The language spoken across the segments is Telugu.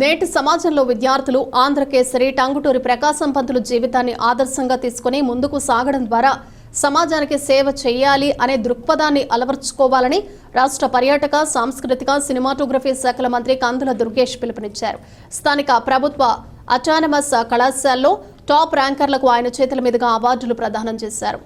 నేటి సమాజంలో విద్యార్థులు ఆంధ్రకేసరి టంగుటూరి ప్రకాశం పంతులు జీవితాన్ని ఆదర్శంగా తీసుకుని ముందుకు సాగడం ద్వారా సమాజానికి సేవ చేయాలి అనే దృక్పథాన్ని అలవర్చుకోవాలని రాష్ట్ర పర్యాటక సాంస్కృతిక సినిమాటోగ్రఫీ శాఖల మంత్రి కందుల దుర్గేష్ పిలుపునిచ్చారు. స్థానిక ప్రభుత్వ అటానమస్ కళాశాలలో టాప్ ర్యాంకర్లకు ఆయన చేతుల మీదుగా అవార్డులు ప్రదానం చేశారు.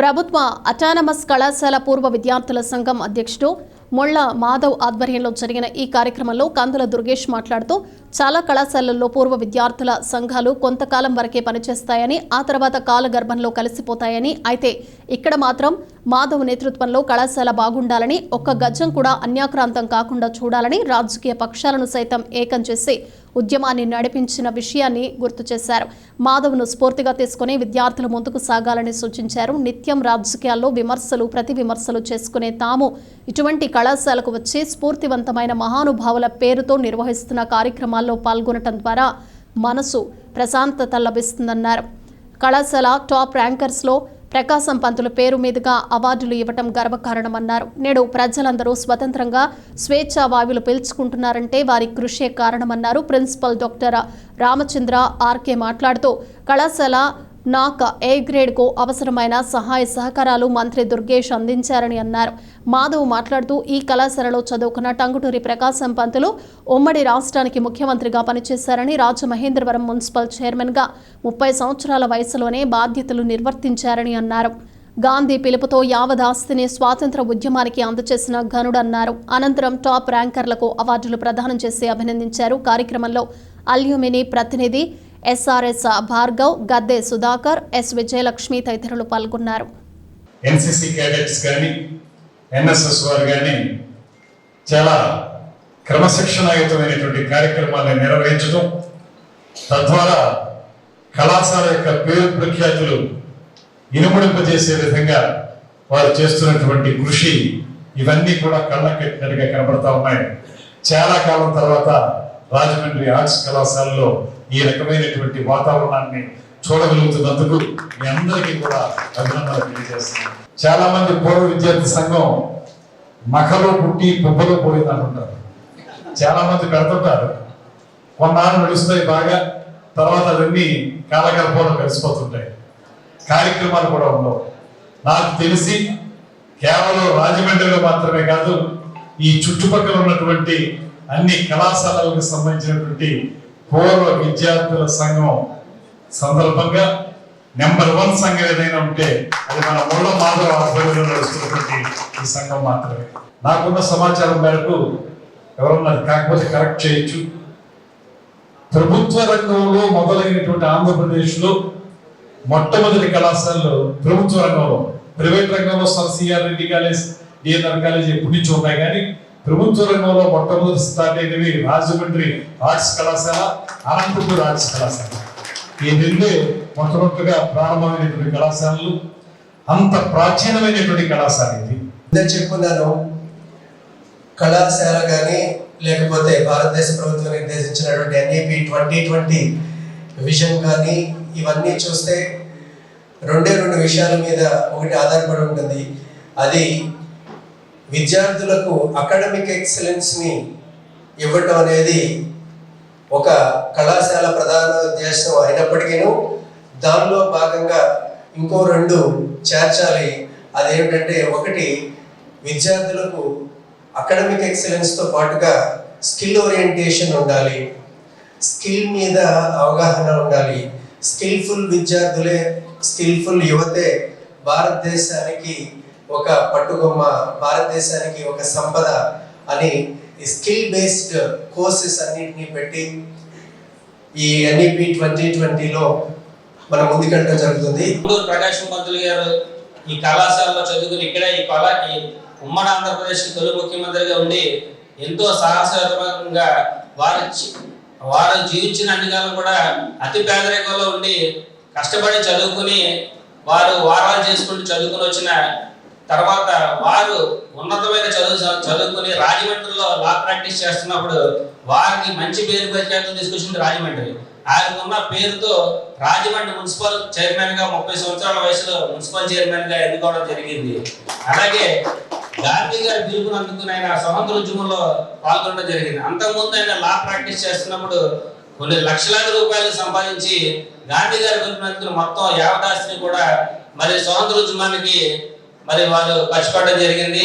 ప్రభుత్వ అటానమస్ కళాశాల పూర్వ విద్యార్థుల సంఘం అధ్యక్షుడు మొళ్ళ మాధవ్ ఆధ్వర్యంలో జరిగిన ఈ కార్యక్రమంలో కందుల దుర్గేష్ మాట్లాడుతూ చాలా కళాశాలల్లో పూర్వ విద్యార్థుల సంఘాలు కొంతకాలం వరకే పనిచేస్తాయని ఆ తర్వాత కాలగర్భంలో కలిసిపోతాయని అయితే ఇక్కడ మాత్రం మాధవ్ నేతృత్వంలో కళాశాల బాగుండాలని ఒక్క గజం కూడా అన్యాక్రాంతం కాకుండా చూడాలని రాజకీయ పక్షాలను సైతం ఏకం చేసి ఉద్యమాన్ని నడిపించిన విషయాన్ని గుర్తు చేశారు. మాధవ్ను స్ఫూర్తిగా తీసుకుని విద్యార్థులు ముందుకు సాగాలని సూచించారు. నిత్యం రాజకీయాల్లో విమర్శలు ప్రతి విమర్శలు చేసుకునే తాము ఇటువంటి కళాశాలకు వచ్చి స్ఫూర్తివంతమైన మహానుభావుల పేరుతో నిర్వహిస్తున్న కార్యక్రమాల్లో పాల్గొనటం ద్వారా మనసు ప్రశాంతత లభిస్తుందన్నారు. కళాశాల టాప్ ర్యాంకర్స్లో ప్రకాశం పంతుల పేరు మీదుగా అవార్డులు ఇవ్వటం గర్వకారణమన్నారు. నేడు ప్రజలందరూ స్వతంత్రంగా స్వేచ్ఛా వాయువులు పీల్చుకుంటున్నారంటే వారి కృషే కారణమన్నారు ప్రిన్సిపల్ డాక్టర్ రామచంద్ర ఆర్కే మాట్లాడుతూ కళాశాల నాక్ ఏ గ్రేడ్కు అవసరమైన సహాయ సహకారాలు మంత్రి దుర్గేష్ అందించారని అన్నారు. మాధవ్ మాట్లాడుతూ ఈ కళాశాలలో చదువుకున్న టంగుటూరి ప్రకాశం పంతులు ఉమ్మడి రాష్ట్రానికి ముఖ్యమంత్రిగా పనిచేశారని రాజమహేంద్రవరం మున్సిపల్ చైర్మన్గా ముప్పై సంవత్సరాల వయసులోనే బాధ్యతలు నిర్వర్తించారని అన్నారు. గాంధీ పిలుపుతో యావదాస్తిని స్వాతంత్ర ఉద్యమానికి అందచేసిన ఘనుడన్నారు. అనంతరం టాప్ ర్యాంకర్లకు అవార్డులు ప్రదానం చేసి అభినందించారు. కార్యక్రమంలో అల్యూమిని ప్రతినిధి ఎస్ఆర్ఎస్ భార్గవ్ గద్దె సుధాకర్ ఎస్ విజయలక్ష్మి తదితరులు పాల్గొన్నారు. ఎన్సీసీ క్యాడెట్స్ కానీ ఎన్ఎస్ఎస్ వారు కానీ చాలా క్రమశిక్షణాయుతమైనటువంటి కార్యక్రమాలను నిర్వహించడం తద్వారా కళాశాల యొక్క పేరు ప్రఖ్యాతులు ఇనుముడింపజేసే విధంగా వారు చేస్తున్నటువంటి కృషి ఇవన్నీ కూడా కళ్ళకెట్టినట్టుగా కనబడతా ఉన్నాయి. చాలా కాలం తర్వాత రాజమండ్రి ఆర్ట్స్ కళాశాలలో ఈ రకమైనటువంటి వాతావరణాన్ని చూడగలుగుతున్నందుకు మీ అందరికీ కూడా అభినందనలు తెలియజేస్తున్నాను. చాలా మంది పూర్వ విద్యార్థి సంఘం మఖలో పుట్టి పుబ్బలో పోయింది అంటుంటారు చాలా మంది పెడుతుంటారు. కొన్నాళ్ళు నడుస్తాయి బాగా తర్వాత అవన్నీ కాలగర్భంలో కలిసిపోతుంటాయి. కార్యక్రమాలు కూడా ఉండవు. నాకు తెలిసి కేవలం రాజమండ్రిలో మాత్రమే కాదు ఈ చుట్టుపక్కల ఉన్నటువంటి అన్ని కళాశాలలకు సంబంధించినటువంటి పూర్వ విద్యార్థుల సంఘం సందర్భంగా నెంబర్ వన్ సంఘం ఏదైనా ఉంటే అది మన ముళ్ళ మాధవ ఆధ్వర్యంలో నడుస్తున్నటువంటి ఈ సంఘం మాత్రమే. నాకున్న సమాచారం మేరకు ఎవరున్నారు? కాకపోతే కరెక్ట్ చేయొచ్చు. ప్రభుత్వ రంగంలో మొదలైనటువంటి ఆంధ్రప్రదేశ్లో మొట్టమొదటి కళాశాలలో ప్రభుత్వ రంగంలో ప్రైవేట్ రంగంలో sir CR Reddy college DNR college ఎప్పటి నుంచి ఉన్నాయి కానీ ప్రభుత్వ రంగంలో మొట్టమొదటి స్టార్ట్ అయినవి రాజమండ్రి ఆర్ట్స్ కళాశాల అనంతపూర్ ఆర్ట్స్ కళాశాల. ఈ రెండే మొట్టమొదటిగా ప్రారంభమైనటువంటి కళాశాలలు అంత ప్రాచీనమైనటువంటి కళాశాల ఇది. నేను చెప్పుకున్నాను కళాశాల కానీ లేకపోతే భారతదేశ ప్రభుత్వం నిర్దేశించినటువంటి ఎన్ఈపి ట్వంటీ ట్వంటీ విజన్ కానీ ఇవన్నీ చూస్తే రెండే రెండు విషయాల మీద ఒకటి ఆధారపడి ఉంటుంది. అది విద్యార్థులకు అకాడమిక్ ఎక్సలెన్స్ని ఇవ్వటం అనేది ఒక కళాశాల ప్రధాన ఉద్దేశం అయినప్పటికీ దానిలో భాగంగా ఇంకో రెండు చేర్చాలి. అదేమిటంటే ఒకటి విద్యార్థులకు అకాడమిక్ ఎక్సలెన్స్తో పాటుగా స్కిల్ ఓరియంటేషన్ ఉండాలి. స్కిల్ మీద అవగాహన ఉండాలి. స్కిల్ఫుల్ విద్యార్థులే స్కిల్ఫుల్ యువతే భారతదేశానికి ఒక పట్టుగొమ్మ భారతదేశానికి ఒక సంపద అని స్కిల్ బేస్డ్ కోర్సెస్ అన్నిటినీ పెట్టి ఈ ఎన్ఈపి ట్వంటీ ట్వంటీలో మనం ముందుకెళ్ళడం జరుగుతుంది. గుంటూరు ప్రకాశం పంతులు గారు ఈ కళాశాలలో చదువుకుని ఇక్కడ ఈ కళా ఈ ఉమ్మడి ఆంధ్రప్రదేశ్ తొలి ముఖ్యమంత్రిగా ఉండి ఎంతో సాహసవంతంగా వారు వారు జీవించిన అన్ని కాలం కూడా అతి పేదరికంలో ఉండి కష్టపడి చదువుకుని వారు వారాలు చేసుకుంటూ చదువుకుని వచ్చిన తర్వాత వారు ఉన్నతమైన చదువు చదువుకుని రాజమండ్రిలో లా ప్రాక్టీస్ చేస్తున్నప్పుడు వారికి మంచి పేరు ప్రఖ్యాతులు తీసుకొచ్చింది రాజమండ్రి. ఆయన ఉన్న పేరుతో రాజమండ్రి మున్సిపల్ చైర్మన్గా ముప్పై సంవత్సరాల వయసులో మున్సిపల్ చైర్మన్గా ఎన్నుకోవడం జరిగింది. అలాగే గాంధీ గారి పిలుపుని అందుకుని ఆయన స్వతంత్ర ఉద్యమంలో పాల్గొనడం జరిగింది. అంతకుముందు ఆయన లా ప్రాక్టీస్ చేస్తున్నప్పుడు కొన్ని లక్షలాది రూపాయలు సంపాదించి గాంధీ గారి పిలుపుని అందుకుని మొత్తం యావదాస్తిని కూడా మరి స్వతంత్ర ఉద్యమానికి మరి వాళ్ళు ఖర్చు పెట్టడం జరిగింది.